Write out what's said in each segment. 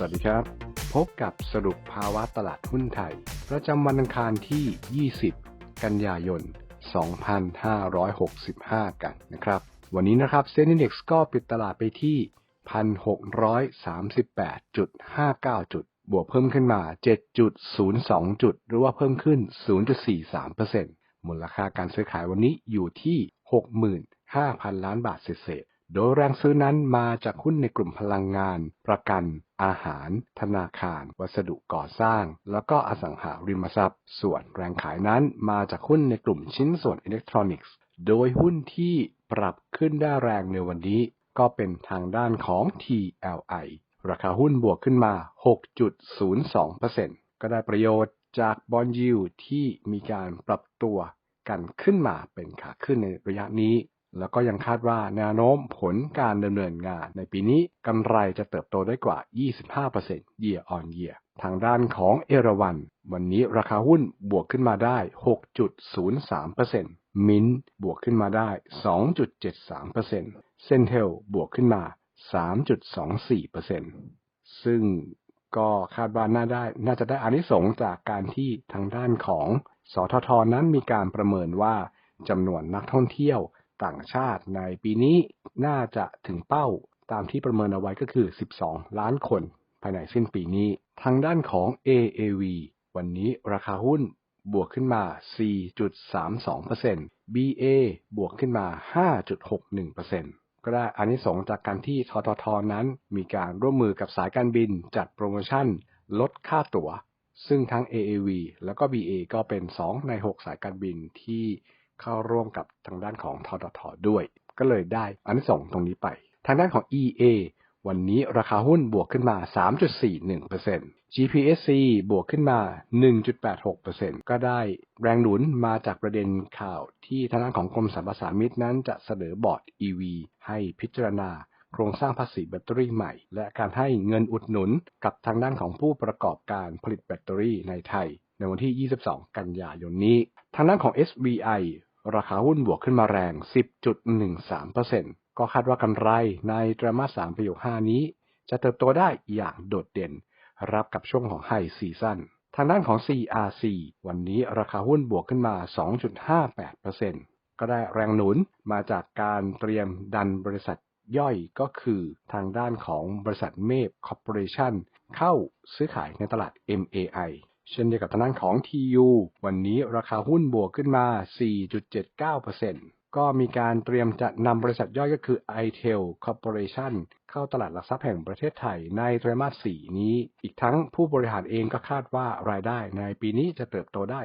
สวัสดีครับ พบกับสรุปภาวะตลาดหุ้นไทย ประจำวันอังคารที่ 20 กันยายน 2565 กันนะครับ วันนี้นะครับเซ็นดี x ก็ปิดตลาดไปที่ 1,638.59 จุด บวกเพิ่มขึ้นมา 7.02 จุด หรือว่าเพิ่มขึ้น 0.43%มูลค่าการซื้อขายวันนี้อยู่ที่ 65,000 ล้านบาทเศษ โดยแรงซื้อนั้นมาจากหุ้นในกลุ่มพลังงาน ประกัน อาหาร ธนาคาร วัสดุก่อสร้าง แล้วก็อสังหาริมทรัพย์ ส่วนแรงขายนั้นมาจากหุ้นในกลุ่มชิ้นส่วนอิเล็กทรอนิกส์ โดยหุ้นที่ปรับขึ้นได้แรงในวันนี้ ก็เป็นทางด้านของ TLI ราคาหุ้นบวกขึ้นมา 6.02%ก็ได้ประโยชน์จากบอลยิวที่มีการปรับตัวกันขึ้นมาเป็นขาขึ้นในระยะนี้ แล้วก็ยังคาดว่าแนวโน้มผลการดำเนินงานในปีนี้กำไรจะเติบโตได้กว่า 25% year on year ทางด้านของเอราวัน วันนี้ราคาหุ้นบวกขึ้นมาได้ 6.03%มินบวกขึ้นมาได้ 2.73%เซนเทลบวกขึ้นมา 3.24%ซึ่งก็คาดว่าน่าได้น่าจะได้อานิสงส์จากการที่ทางด้านของสททนั้นมีการประเมินว่าจำนวนนักท่องเที่ยว ต่างชาติในปีนี้น่าจะถึงเป้าตามที่ประเมินเอาไว้ก็คือ 12 ล้านคน ภายในสิ้นปีนี้ ทางด้านของ AAV วันนี้ราคาหุ้นบวกขึ้นมา 4.32% BA บวกขึ้นมา 5.61%ก็ได้อานิสงส์จากการที่ทททนั้น มีการร่วมมือกับสายการบินจัดโปรโมชั่น ลดค่าตั๋ว ซึ่งทั้ง AAV แล้วก็ BA ก็เป็น 2 ใน 6 สายการบินที่ เข้าร่วมกับทางด้านของทททด้วย ก็เลยได้อานิสงส์ตรงนี้ไป ทางด้านของ EA วันนี้ราคาหุ้นบวกขึ้นมา 3.41% GPSC บวกขึ้นมา 1.86%ก็ได้แรงหนุนมาจากประเด็นข่าวที่ทางด้านของกรมสรรพสามิตนั้นจะเสนอบอร์ด EV ให้พิจารณาโครงสร้างภาษีแบตเตอรี่ใหม่ และการให้เงินอุดหนุนกับทางด้านของผู้ประกอบการผลิตแบตเตอรี่ในไทย ในวันที่ 22 กันยายนนี้ ทางด้านของ SBI ราคาหุ้นบวกขึ้นมาแรง 10.13%ก็คาดว่ากำไรในไตรมาส 3ปี65นี้ จะเติบโตได้อย่างโดดเด่น รับกับช่วงของไฮซีซั่น ทางด้านของ CRC วันนี้ราคาหุ้นบวกขึ้นมา 2.58%ก็ได้แรงหนุนมาจากการเตรียมดันบริษัทย่อยก็คือทางด้านของบริษัทเมฟคอร์ปอเรชันเข้าซื้อขายในตลาด MAI เช่นเดียวกับทางด้านของ TU วันนี้ราคาหุ้นบวกขึ้นมา 4.79%ก็มีการเตรียมจะนำบริษัทย่อยก็คือ iTel Corporation เข้าตลาดหลักทรัพย์แห่งประเทศไทยในไตรมาส 4 นี้ อีกทั้งผู้บริหารเองก็คาดว่ารายได้ในปีนี้จะเติบโตได้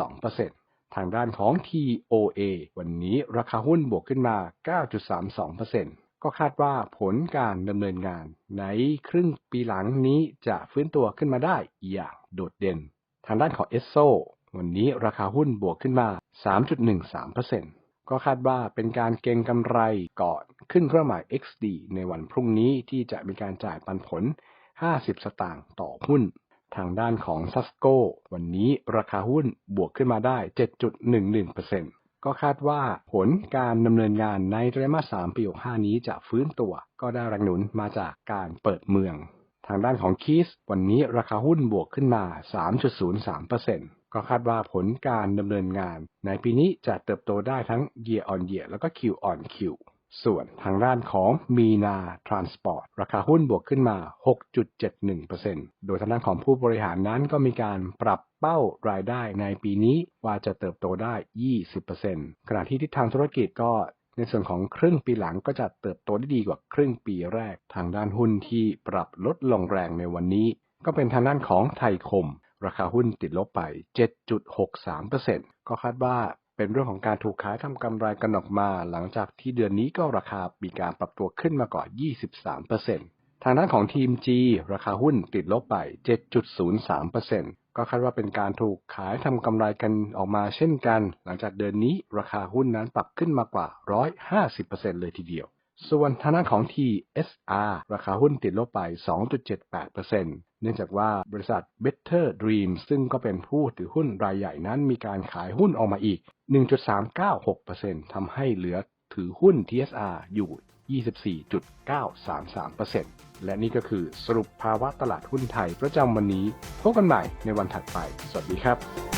10-12%ทางด้านของ TOA วันนี้ราคาหุ้นบวกขึ้นมา 9.32% ก็คาดว่าผลการดำเนินงานในครึ่งปีหลังนี้จะฟื้นตัวขึ้นมาได้อย่างโดดเด่น ทางด้านของ e s s o วันนี้ราคาหุ้นบวกขึ้นมา 3.13%ก็คาดว่าเป็นการเก็งกำไรก่อนขึ้นเครื่องหมาย XD ในวันพรุ่งนี้ที่จะมีการจ่ายปันผล 50 สตางค์ต่อหุ้น ทางด้านของ s a s c o วันนี้ราคาหุ้นบวกขึ้นมาได้ 7.11% ก็คาดว่าผลการดำเนินงานในไตรมาส 3 ปี 65 นี้จะฟื้นตัว ก็ได้แรงหนุนมาจากการเปิดเมือง ทางด้านของคีสวันนี้ราคาหุ้นบวกขึ้นมา 3.03%ก็คาดว่าผลการดำเนินงาน ในปีนี้จะเติบโตได้ทั้ง year on year แล้วก็ Q on Q ส่วนทางด้านของมีนาทรานสปอร์ตราคาหุ้นบวกขึ้นมา 6.71%โดยทางด้านของผู้บริหารนั้นก็มีการปรับเป้ารายได้ในปีนี้ว่าจะเติบโตได้ 20%ขณะที่ทิศทางธุรกิจก็ในส่วนของครึ่งปีหลังก็จะเติบโตได้ดีกว่าครึ่งปีแรก ทางด้านหุ้นที่ปรับลดลงแรงในวันนี้ ก็เป็นทางด้านของไทยคม ราคาหุ้นติดลบไป 7.63%ก็คาดว่า เป็นเรื่องของการถูกขายทำกำไรกันออกมา หลังจากที่เดือนนี้ก็ราคามีการปรับตัวขึ้นมาก่อ23%ทางด้านของทีม G ราคาหุ้นติดลบไป 7.03%ก็คาดว่าเป็นการถูกขายทำกำไรกันออกมาเช่นกัน หลังจากเดือนนี้ราคาหุ้นนั้นปรับขึ้นมากว่า 150%เลยทีเดียวส่วนทางด้านของ TSR ราคาหุ้นติดลบไป 2.78% เนื่องจากว่าบริษัท Better Dream ซึ่งก็เป็นผู้ถือหุ้นรายใหญ่นั้นมีการขายหุ้นออกมาอีก 1.396%ทำให้เหลือถือหุ้น TSR อยู่ 24.933%และนี่ก็คือสรุปภาวะตลาดหุ้นไทยประจำวันนี้ พบกันใหม่ในวันถัดไป สวัสดีครับ